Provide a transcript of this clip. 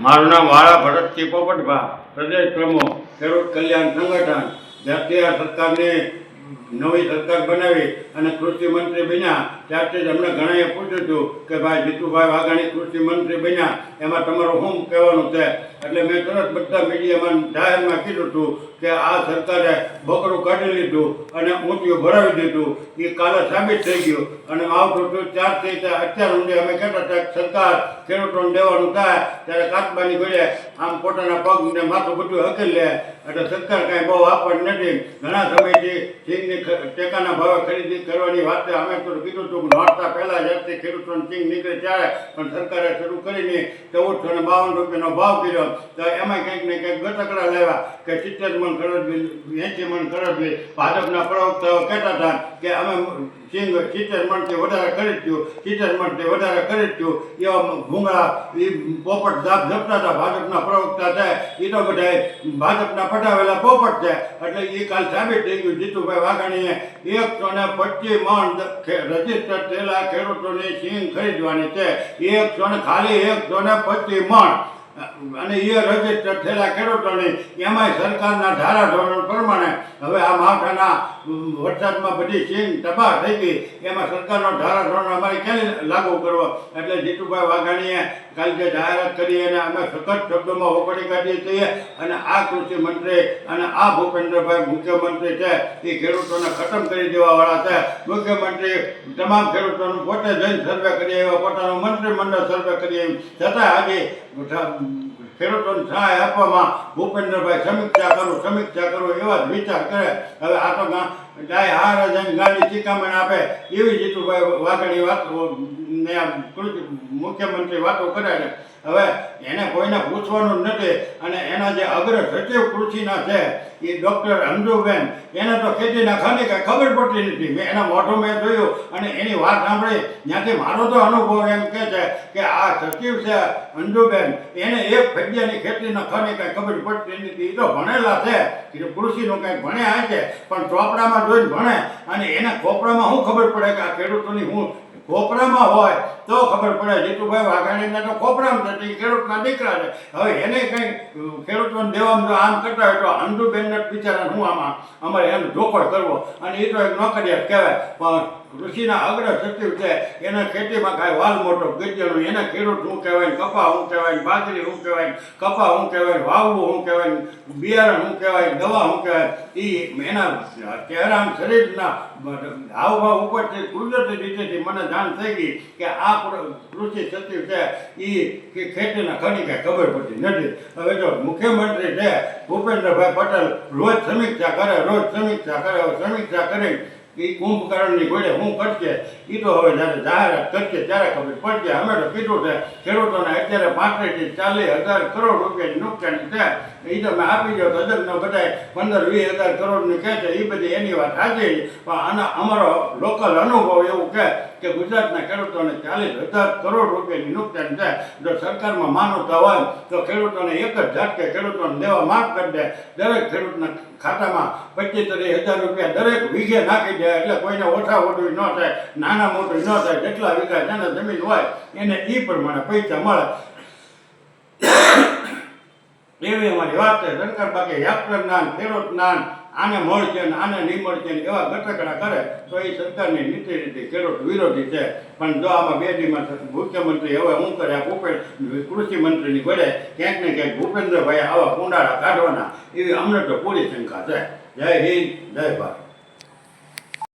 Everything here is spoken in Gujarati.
મારું નામ વાળા ભરતસિંહ પોપટભા. પ્રદેશ પ્રમુખ ખેડૂત કલ્યાણ સંગઠન. સરકારને સરકારની નવી સરકાર બનાવી અને કૃષિ મંત્રી બન્યા. ત્યારથી જ અમને ઘણાએ પૂછ્યું હતું કે ભાઈ, જીતુભાઈ વાઘાણી કૃષિ મંત્રી બન્યા. એમાં તમારું શું કહેવાનું છે? એટલે મેં તરત બધા મીડિયામાં જાહેરમાં કીધું હતું કે આ સરકારે બકરું કાઢી લીધું અને ઊંધિયું ભરાવી દીધું. એ કાલે સાબિત થઈ ગયું. અને આવતું હતું ત્યારથી અત્યાર સુધી અમે કહેતા હતા સરકાર ખેડૂતોને દેવાનું થાય, ત્યારે કાચબાની ગળે આમ પોતાના પગને માથું બધું હકેલ. લે એટલે સરકાર કાંઈ બહુ આપણને નથી. ઘણા સમયથી સિંગની ટેકાના ભાવે ખરીદી કરવાની વાત અમે તો કીધું હતું નોરતા પહેલાં જ્યારથી ખેડૂતોને સિંગ નીકળે ત્યારે, પણ સરકારે શરૂ કરીને ચૌદસો ને બાવન રૂપિયાનો ભાવ કર્યો. તો એમાં કંઈક ને કંઈક ગતકડા લેવા કે સિત્તેર મણ કરડવી એંસી મણ કરડવી ભાજપના પ્રવક્તાઓ કહેતા હતા કે અમે સિંગ સિત્તેર મણથી વધારે ખરીદ્યું ચિતર મણથી વધારે ખરીદ્યું એવા ભૂંગળા એ પોપટ જાપ જપતા હતા, ભાજપના પ્રવક્તા થાય એ તો બધા ભાજપના પટાવેલા પોપટ છે. એટલે એ કાલ સાબિત થઈ ગયું જીતુભાઈ વાઘાણીએ એકસો ને પચીસ મણ રજિસ્ટર થયેલા ખેડૂતોની સિંગ ખરીદવાની છે. એકસો ને ખાલી એકસો ને પચીસ મણ. અને એ રજિસ્ટર થયેલા ખેડૂતોને એમાંય સરકારના ધારા ધોરણ પ્રમાણે હવે આ માવઠાના વરસાદમાં બધી સીન તબાહ થઈ ગઈ. એમાં સરકારનો ધારા ધોરણ અમારે ક્યાં લાગુ કરવો? એટલે જીતુભાઈ વાઘાણીએ કાલ જે જાહેરાત કરી અને અમે સખત શબ્દોમાં હોકડી કાઢીએ છીએ. અને આ કૃષિ મંત્રી અને આ ભૂપેન્દ્રભાઈ મુખ્યમંત્રી છે, એ ખેડૂતોને ખતમ કરી દેવાવાળા છે. મુખ્યમંત્રી તમામ ખેડૂતોનું પોતે જઈને સર્વે કરી આવ્યા પોતાનું મંત્રીમંડળ સર્વે કરી આવ્યું છતાં આજે ખેડૂતોને સહાય આપવામાં ભૂપેન્દ્રભાઈ સમીક્ષા કરું, સમીક્ષા કરો, એવા જ વિચાર કરે. હવે આ તો ગાય હાર ગાડી ચીકામણ આપે. એવી જીતુભાઈ વાઘણી વાતો મુખ્યમંત્રી વાતો કરે છે. હવે એને કોઈને પૂછવાનું નથી અને એના જે અગ્ર સચિવ કૃષિના છે, એ ડૉક્ટર અંજુબેન એને તો ખેતીના ખાલી કાંઈ ખબર પડતી નથી. મેં એના મોઢું મેં જોયું અને એની વાત સાંભળી. ત્યાંથી મારો તો અનુભવ એમ કહે છે કે આ સચિવ છે અંજુબેન એને એક ફેડિયાની ખેતીના ખાલી કાંઈ ખબર પડતી નથી. એ તો ભણેલા છે. એ કૃષિનું કંઈક ભણ્યા છે. પણ ચોપડામાં જોઈને ભણે અને એને ખોપડામાં શું ખબર પડે કે આ ખેડૂતોની હું ખોપરામાં હોય, તો ખબર પડે, જીતુભાઈ વાઘાણીના તો ખોપરામાં થતી ખેડૂતના દીકરા છે. હવે એને કંઈ ખેડૂતોને દેવામાં જો આમ કરતા હોય તો અંજુબેનને જ બિચારા હું આમાં, અમારે એનો જોખડ કરવો. અને એ તો એક નોકરિયાત કહેવાય, પણ કૃષિના અગ્ર સચિવ છે, એના ખેતીમાં કાંઈ વાલ મોટો ગજ્જનું એને ખેડૂત શું કહેવાય ને કપા શું કહેવાય બાજરી શું કહેવાય ને કપા શું કહેવાય ને વાવવું શું કહેવાય બિયારણ શું કહેવાય દવા શું કહેવાય એ એના ચહેરા શરીરના હાવભાવ ઉપરથી કુદરતી રીતેથી મને જાણ થઈ ગઈ કે આ કૃષિ સચિવ છે એ ખેતીના ઘણી કાંઈ ખબર પડતી નથી. હવે જો મુખ્યમંત્રી છે, ભૂપેન્દ્રભાઈ પટેલ રોજ સમીક્ષા કરે, રોજ સમીક્ષા કરે સમીક્ષા કરી એ કુંભકર્ણની ઘોડે હું કરશે એ તો હવે જ્યારે જાહેરાત કરશે ત્યારે ખબર પડશે અમે તો કીધું છે, ખેડૂતોને અત્યારે પાંત્રીસથી ચાલીસ હજાર કરોડ રૂપિયાની નુકસાની છે. એ તો મેં આપી દો તજજ્ઞો બધાય પંદર વીસ હજાર કરોડની કહે છે એ બધી એની વાત સાચી. પણ આના, અમારો લોકલ અનુભવ એવું કહે કે ગુજરાતના ખેડૂતોને ચાલીસ હજાર કરોડ રૂપિયાની નુકસાન છે. જો સરકારમાં માનવતા હોય, તો ખેડૂતોને એક જ ઝાટકે ખેડૂતોને દેવા માફ કરી દે. દરેક ખેડૂતના ખાતામાં પચીસ ત્રીસ હજાર રૂપિયા દરેક વીઘે નાખી દે. એટલે કોઈને ઓછા ઓછું ન થાય, નાના મોટું ન થાય, જેટલા વીઘા જેને જમીન હોય, એને એ પ્રમાણે પૈસા મળે. એવી અમારી વાત છે સરકાર બાકી યાત્રા જ્ઞાન, ખેડૂત જ્ઞાન, આને મળશે ને આને નહીં મળશે ને એવા ગટકડા કરે, તો એ સરકારની નીતિ રીતે ખેડૂત વિરોધી છે. પણ જો આમાં બે દીમાં મુખ્યમંત્રી હવે શું કરે? ભૂપેન્દ્ર કૃષિ મંત્રીની ઘડે ક્યાંક ને ક્યાંક ભૂપેન્દ્રભાઈ આવા કુંડાળા કાઢવાના. એવી અમને તો પૂરી શંકા છે. જય હિન્દ, જય ભારત.